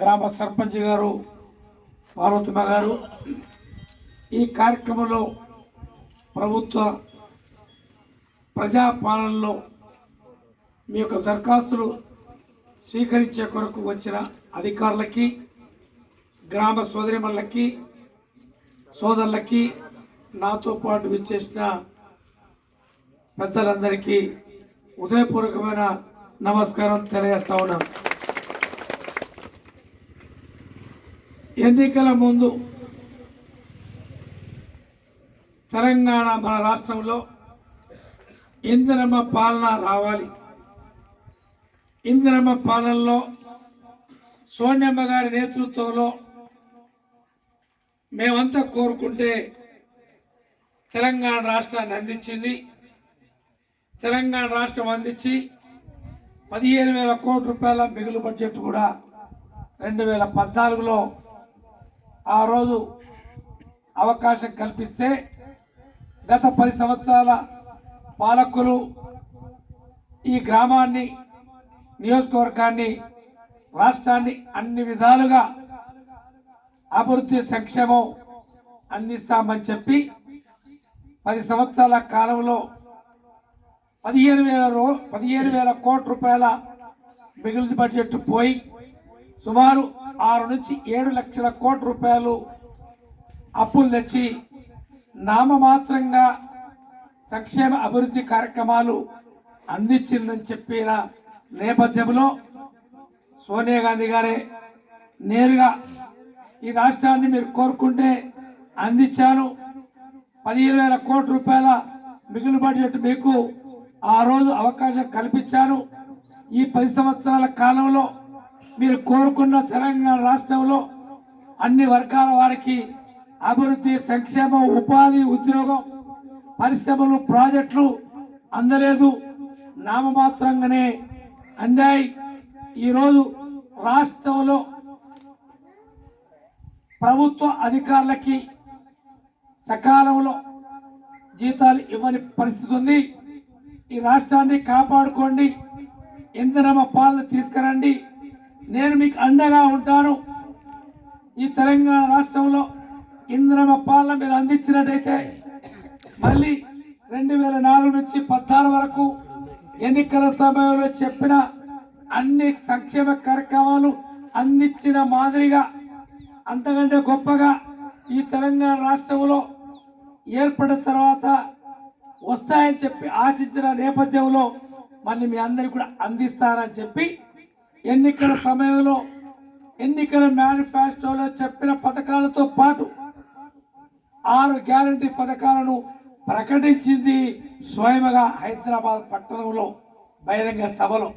గ్రామ సర్పంచ్ గారు పార్వతిమ గారు ఈ కార్యక్రమంలో ప్రభుత్వ ప్రజాపాలనలో మీ యొక్క దరఖాస్తులు స్వీకరించే కొరకు వచ్చిన అధికారులకి గ్రామ సోదరిమల్లకి సోదరులకి నాతో పాటు విచ్చేసిన పెద్దలందరికీ ఉదయపూర్వకమైన నమస్కారం తెలియజేస్తా ఉన్నాను. ఎన్నికల ముందు తెలంగాణ మన రాష్ట్రంలో ఇందిరమ్మ పాలన రావాలి. ఇందిరమ్మ పాలనలో సోనియమ్మ గారి నేతృత్వంలో మేమంతా కోరుకుంటే తెలంగాణ రాష్ట్రాన్ని అందించింది. తెలంగాణ రాష్ట్రం అందించి పదిహేను వేల కోట్ల రూపాయల మిగులు బడ్జెట్ కూడా రెండు వేల పద్నాలుగులో ఆ రోజు అవకాశం కల్పిస్తే గత పది సంవత్సరాల పాలకులు ఈ గ్రామాన్ని నియోజకవర్గాన్ని రాష్ట్రాన్ని అన్ని విధాలుగా అభివృద్ధి సంక్షేమం అందిస్తామని చెప్పి పది సంవత్సరాల కాలంలో పదిహేను వేల రూ పదిహేను వేల కోట్ల రూపాయల మిగిలిన బడ్జెట్ పోయి సుమారు ఆరు నుంచి ఏడు లక్షల కోట్ల రూపాయలు అప్పులు తెచ్చి నామమాత్రంగా సంక్షేమ అభివృద్ధి కార్యక్రమాలు అందించిందని చెప్పిన నేపథ్యంలో సోనియా గాంధీ గారే నేరుగా ఈ రాష్ట్రాన్ని మీరు కోరుకుంటే అందించాను. పదిహేను వేల కోట్ల రూపాయల మిగులు బడ్జెట్ మీకు ఆ రోజు అవకాశం కల్పించాను. ఈ పది సంవత్సరాల కాలంలో మీరు కోరుకున్న తెలంగాణ రాష్ట్రంలో అన్ని వర్గాల వారికి అభివృద్ధి సంక్షేమం ఉపాధి ఉద్యోగం పరిశ్రమలు ప్రాజెక్టులు అందలేదు. నామమాత్రంగానే అందాయి. ఈరోజు రాష్ట్రంలో ప్రభుత్వ అధికారులకి సకాలంలో జీతాలు ఇవ్వని పరిస్థితి ఉంది. ఈ రాష్ట్రాన్ని కాపాడుకోండి. ఇంధనమ పాలన తీసుకురండి. నేను మీకు అండగా ఉంటాను. ఈ తెలంగాణ రాష్ట్రంలో ఇంద్రమ పాలన మీరు అందించినట్టయితే మళ్ళీ రెండు వేల నాలుగు నుంచి పద్నాలుగు వరకు ఎన్నికల సమయంలో చెప్పిన అన్ని సంక్షేమ కార్యక్రమాలు అందించిన మాదిరిగా అంతకంటే గొప్పగా ఈ తెలంగాణ రాష్ట్రంలో ఏర్పడిన తర్వాత వస్తాయని చెప్పి ఆశించిన నేపథ్యంలో మళ్ళీ మీ అందరికి కూడా అందిస్తారని చెప్పి ఎన్నికల సమయంలో ఎన్నికల మేనిఫెస్టోలో చెప్పిన పథకాలతో పాటు ఆరు గ్యారంటీ పథకాలను ప్రకటించింది స్వయముగా హైదరాబాద్ పట్టణంలో బహిరంగ సభలో.